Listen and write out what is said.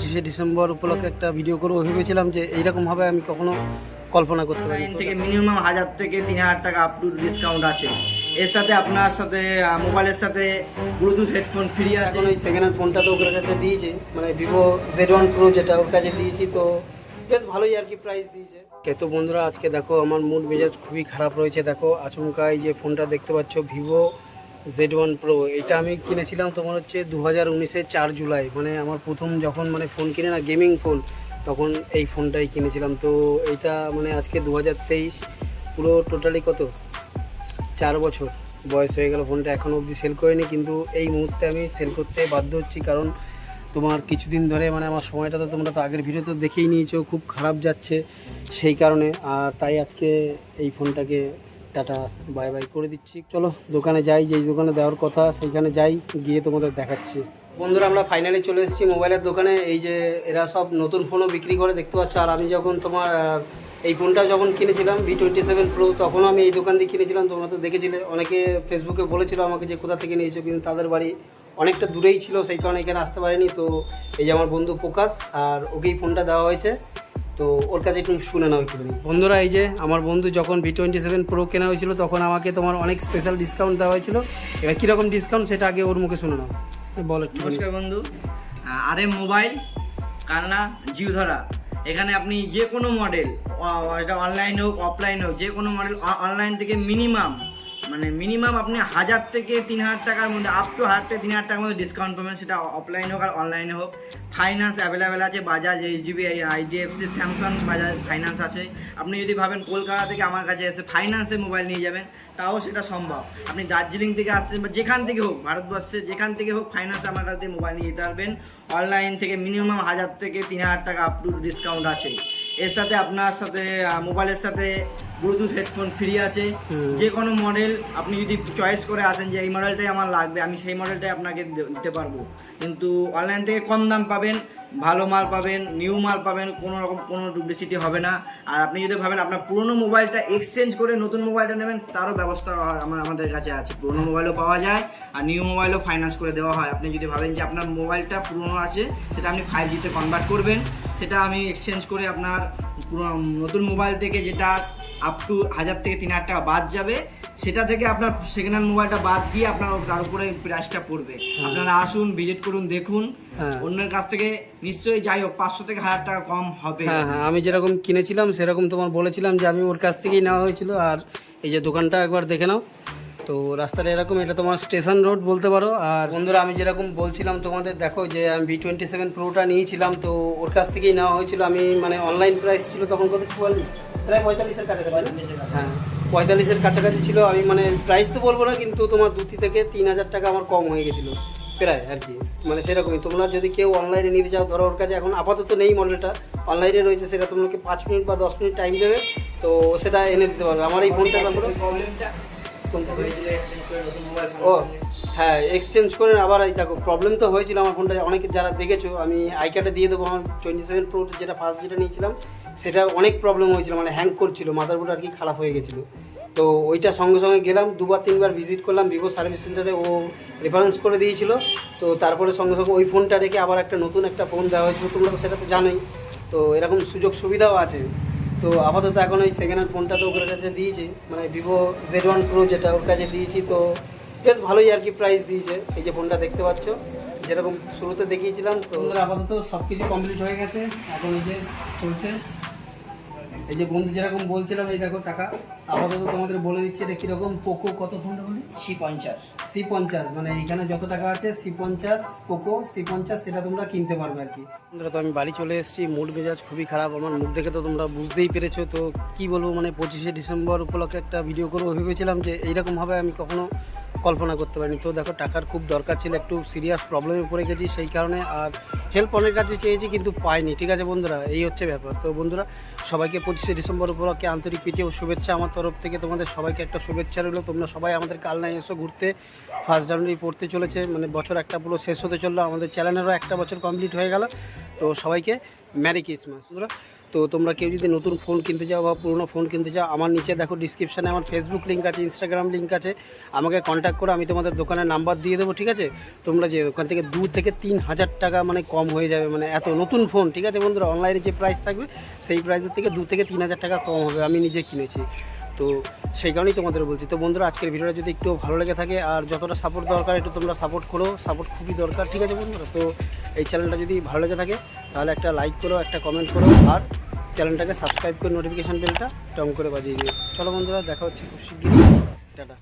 পঁচিশে ডিসেম্বর উপলক্ষে একটা ভিডিও করব। ভেবেছিলাম যে এইরকমভাবে আমি কখনো কল্পনা করতে পারি। থেকে মিনিমাম হাজার থেকে তিন হাজার টাকা আপ টু ডিসকাউন্ট আছে। এর সাথে আপনার সাথে মোবাইলের সাথে ব্লুটুথ হেডফোন ফ্রি আছে। এখন ওই সেকেন্ড হ্যান্ড ফোনটা তো ওর কাছে দিয়েছি। মানে ভিভো জেড ওয়ান প্রো যেটা ওর কাছে দিয়েছি তো বেশ ভালোই আর কি প্রাইস দিয়েছে। কে তো বন্ধুরা আজকে দেখো আমার মুড মেজাজ খুবই খারাপ রয়েছে। দেখো আচমকা এই যে ফোনটা দেখতে পাচ্ছ ভিভো জেড ওয়ান প্রো এটা আমি কিনেছিলাম তোমার হচ্ছে দু হাজার উনিশের চার জুলাই। মানে আমার প্রথম যখন মানে ফোন কিনে না গেমিং ফোন তখন এই ফোনটাই কিনেছিলাম। তো এইটা মানে আজকে দু হাজার তেইশ, পুরো টোটালি কত? চার বছর বয়স হয়ে গেল ফোনটা এখনও অবধি সেল করিনি, কিন্তু এই মুহূর্তে আমি সেল করতে বাধ্য হচ্ছি, কারণ তোমার কিছুদিন ধরে মানে আমার সময়টা তো তোমরা তো আগের ভিডিও তো দেখেই নিয়েছো, খুব খারাপ যাচ্ছে সেই কারণে, আর তাই আজকে এই ফোনটাকে টাটা, বাই বাই করে দিচ্ছি। চলো, দোকানে যাই, যেই দোকানে দেওয়ার কথা সেইখানে যাই, গিয়ে তোমাদের দেখাচ্ছি। বন্ধুরা, আমরা ফাইনালি চলে এসেছি মোবাইলের দোকানে। এই যে এরা সব নতুন ফোনও বিক্রি করে, দেখতে পাচ্ছ। আর আমি যখন তোমার এই ফোনটা যখন কিনেছিলাম ভি টোয়েন্টি সেভেন প্রো তখনও আমি এই দোকান দিয়ে কিনেছিলাম। তোমরা তো দেখেছিলে, অনেকে ফেসবুকে বলেছিল আমাকে যে কোথা থেকে নিয়েছো, কিন্তু তাদের বাড়ি অনেকটা দূরেই ছিল, সেই কারণে এখানে আসতে পারিনি। তো এই যে আমার বন্ধু প্রকাশ, আর ওকেই ফোনটা দেওয়া হয়েছে। তো ওর কাছে একটু শুনে নাও একটু বন্ধুরা, এই যে আমার বন্ধু যখন ভি টোয়েন্টি সেভেন প্রো কেনা হয়েছিল, তখন আমাকে তোমার অনেক স্পেশাল ডিসকাউন্ট দেওয়া হয়েছিল। এবার কীরকম ডিসকাউন্ট সেটা আগে ওর মুখে শুনে নাও। বল নমস্কার বন্ধু। আর এম মোবাইল কান্না জিও জিউধরা এখানে আপনি যে কোনো মডেল এটা অনলাইন হোক অফলাইন হোক, যে কোনো মডেল অনলাইন থেকে মিনিমাম মানে মিনিমাম আপনি হাজার থেকে তিন হাজার টাকার মধ্যে আপ টু হাজার থেকে তিন হাজার টাকার মধ্যে ডিসকাউন্ট পাবেন। সেটা অফলাইন হোক আর অনলাইনে হোক। ফাইন্যান্স অ্যাভেলেবেল আছে Bajaj HDB IDFC Samsung Bajaj finance আছে। আপনি যদি ভাবেন কলকাতা থেকে আমার কাছে এসে ফাইন্যান্সে মোবাইল নিয়ে যাবেন, তাও সেটা সম্ভব। আপনি দার্জিলিং থেকে আসতে বা যেখান থেকে হোক, ভারতবর্ষে যেখান থেকে হোক ফাইন্যান্স আমার কাছ থেকে মোবাইল নিয়ে যেতে পারবেন। অনলাইন থেকে মিনিমাম হাজার থেকে তিন হাজার টাকা আপ টু ডিসকাউন্ট আছে। এর সাথে আপনার সাথে মোবাইলের সাথে ব্লুটুথ হেডফোন ফ্রি আছে। যে কোনো মডেল আপনি যদি চয়েস করে আসেন যে এই মডেলটাই আমার লাগবে আমি সেই মডেলটাই আপনাকে দিতে পারব। কিন্তু অনলাইন থেকে কম দাম পাবেন ভালো মাল পাবেন নিউ মাল পাবেন কোনো রকম কোনো ডুপ্লিসিটি হবে না। আর আপনি যদি ভাবেন আপনার পুরনো মোবাইলটা এক্সচেঞ্জ করে নতুন মোবাইলটা নেবেন তারও ব্যবস্থা আমার আমাদের কাছে আছে। পুরনো মোবাইলও পাওয়া যায় আর নিউ মোবাইলও ফাইন্যান্স করে দেওয়া হয়। আপনি যদি ভাবেন যে আপনার মোবাইলটা পুরনো আছে সেটা আপনি ফাইভ জিতে কনভার্ট করবেন সেটা আমি এক্সচেঞ্জ করে আপনার নতুন মোবাইল থেকে যেটা আপ টু হাজার থেকে তিন হাজার টাকা বাদ যাবে। সেটা থেকে আপনার সেকেন্ড হ্যান্ড মোবাইলটা বাদ দিয়ে আপনার তার উপরে প্রাইসটা পড়বে। আপনারা আসুন ভিজিট করুন দেখুন। হ্যাঁ। অন্যের কাছ থেকে নিশ্চয়ই যাই হোক পাঁচশো থেকে হাজার টাকা কম হবে। হ্যাঁ হ্যাঁ আমি যেরকম কিনেছিলাম সেরকম তোমার বলেছিলাম যে আমি ওর কাছ থেকেই নেওয়া হয়েছিল। আর এই যে দোকানটা একবার দেখে নাও। তো রাস্তাটা এরকম এটা তোমার স্টেশন রোড বলতে পারো। আর বন্ধুরা আমি যেরকম বলছিলাম তোমাদের দেখো যে আমি ভি টোয়েন্টি সেভেন প্রোটা নিয়েছিলাম তো ওর কাছ থেকেই নেওয়া হয়েছিল। আমি মানে অনলাইন প্রাইস ছিল তখন কত? চুয়াল্লিশ। প্রায় পঁয়তাল্লিশের কাছাকাছি? হ্যাঁ। পঁয়তাল্লিশের কাছাকাছি ছিল। আমি মানে প্রাইস তো বলব না কিন্তু তোমার দুটি থেকে তিন হাজার টাকা আমার কম হয়ে গেছিল। প্রায় আর কি। মানে সেরকমই। তোমরা যদি কেউ অনলাইনে নিতে চাও ধরো ওর কাছে এখন আপাতত নেই মডেলটা অনলাইনে রয়েছে সেটা তোমাকে পাঁচ মিনিট বা দশ মিনিট টাইম দেবে। তো সেটা এনে দিতে পারবে। আমার এই ফোনটা তারপরে প্রবলেমটা ও হ্যাঁ এক্সচেঞ্জ করে আবার এই দেখো প্রবলেম তো হয়েছিল আমার ফোনটা অনেকে যারা দেখেছ আমি আই কার্ডে দিয়ে দেবো আমার টোয়েন্টি সেভেন প্রো যেটা ফার্স্ট যেটা নিয়েছিলাম সেটা অনেক প্রবলেম হয়েছিল মানে হ্যাং করছিল মাদারবোর্ড আর কি খারাপ হয়ে গেছিল। তো ওইটা সঙ্গে সঙ্গে গেলাম দুবার তিনবার ভিজিট করলাম ভিভো সার্ভিস সেন্টারে ও রেফারেন্স করে দিয়েছিল। তো তারপরে সঙ্গে সঙ্গে ওই ফোনটা রেখে আবার একটা নতুন একটা ফোন দেওয়া হয়েছিল তোমরা তো সেটা তো জানোই। তো এরকম সুযোগ সুবিধাও আছে। তো আপাতত এখন ওই সেকেন্ড হ্যান্ড ফোনটা তো ওর কাছে দিয়েছি মানে ভিভো জেড ওয়ান প্রো যেটা ওর কাছে দিয়েছি, তো বেশ ভালোই আর কি প্রাইস দিয়েছে, এই যে ফোনটা দেখতে পাচ্ছ, যেরকম শুরুতে দেখিয়েছিলাম, তো আপাতত সব কিছু কমপ্লিট হয়ে গেছে, এখন এই যে চলছে। এই যে বন্ধু যেরকম বলছিলাম এই দেখো টাকা আপাতত তোমাদের বলে দিচ্ছি এটা কীরকম পোকো কত ফোনটা বলি সি পঞ্চাশ। সি পঞ্চাশ মানে এইখানে যত টাকা আছে সি পঞ্চাশ পোকো সি পঞ্চাশ সেটা তোমরা কিনতে পারবে আর কি। তো আমি বাড়ি চলে এসেছি মুড মেজাজ খুবই খারাপ আমার মুখ দেখে তো তোমরা বুঝতেই পেরেছ তো কি বলব মানে পঁচিশে ডিসেম্বর উপলক্ষে একটা ভিডিও করব ভেবেছিলাম যে এইরকমভাবে আমি কখনো কল্পনা করতে পারিনি। তো দেখো টাকার খুব দরকার ছিল একটু সিরিয়াস প্রবলেমে পড়ে গেছি সেই কারণে আর হেল্প অনেক কাছে চেয়েছি কিন্তু পাইনি। ঠিক আছে বন্ধুরা, এই হচ্ছে ব্যাপার। তো বন্ধুরা, সবাইকে পঁচিশে ডিসেম্বর উপলক্ষে আন্তরিক প্রীতি ও শুভেচ্ছা আমার তরফ থেকে। তোমাদের সবাইকে একটা শুভেচ্ছা রইল। তোমরা সবাই আমাদের কালনায় এসো ঘুরতে। ফার্স্ট জানুয়ারি পড়তে চলেছে মানে বছর একটা পুরো শেষ হতে চলল। আমাদের চ্যানেলেরও একটা বছর কমপ্লিট হয়ে গেল। তো সবাইকে ম্যারি ক্রিসমাস বন্ধুরা তো তোমরা কেউ যদি নতুন ফোন কিনতে চাও বা পুরোনো ফোন কিনতে চাও, আমার নিচে দেখো ডিসক্রিপশানে আমার ফেসবুক লিঙ্ক আছে ইনস্টাগ্রাম লিঙ্ক আছে। আমাকে কন্ট্যাক্ট করো, আমি তোমাদের দোকানের নাম্বার দিয়ে দেবো, ঠিক আছে? তোমরা যে ওখান থেকে দু থেকে তিন হাজার টাকা মানে কম হয়ে যাবে মানে এত নতুন ফোন, ঠিক আছে বন্ধুরা? অনলাইনে যে প্রাইস থাকবে, সেই প্রাইসের থেকে দু থেকে তিন হাজার টাকা কম হবে, আমি নিজে কিনেছি। তো সেই কারণেই তোমাদের বলছি। তো বন্ধুরা, আজকের ভিডিওটা যদি একটু ভালো লেগে থাকে আর যতটা সাপোর্ট দরকার, একটু তোমরা সাপোর্ট করো সাপোর্ট খুবই দরকার, ঠিক আছে বন্ধুরা? তো এই চ্যানেলটা যদি ভালো লেগে থাকে, তাহলে একটা লাইক করো, একটা কমেন্ট করো, আর চ্যানেলটাকে সাবস্ক্রাইব করে নোটিফিকেশান বেলটা টং করে বাজিয়ে দিও। চলো বন্ধুরা, দেখা হচ্ছে খুব শিগগিরই। টাটা।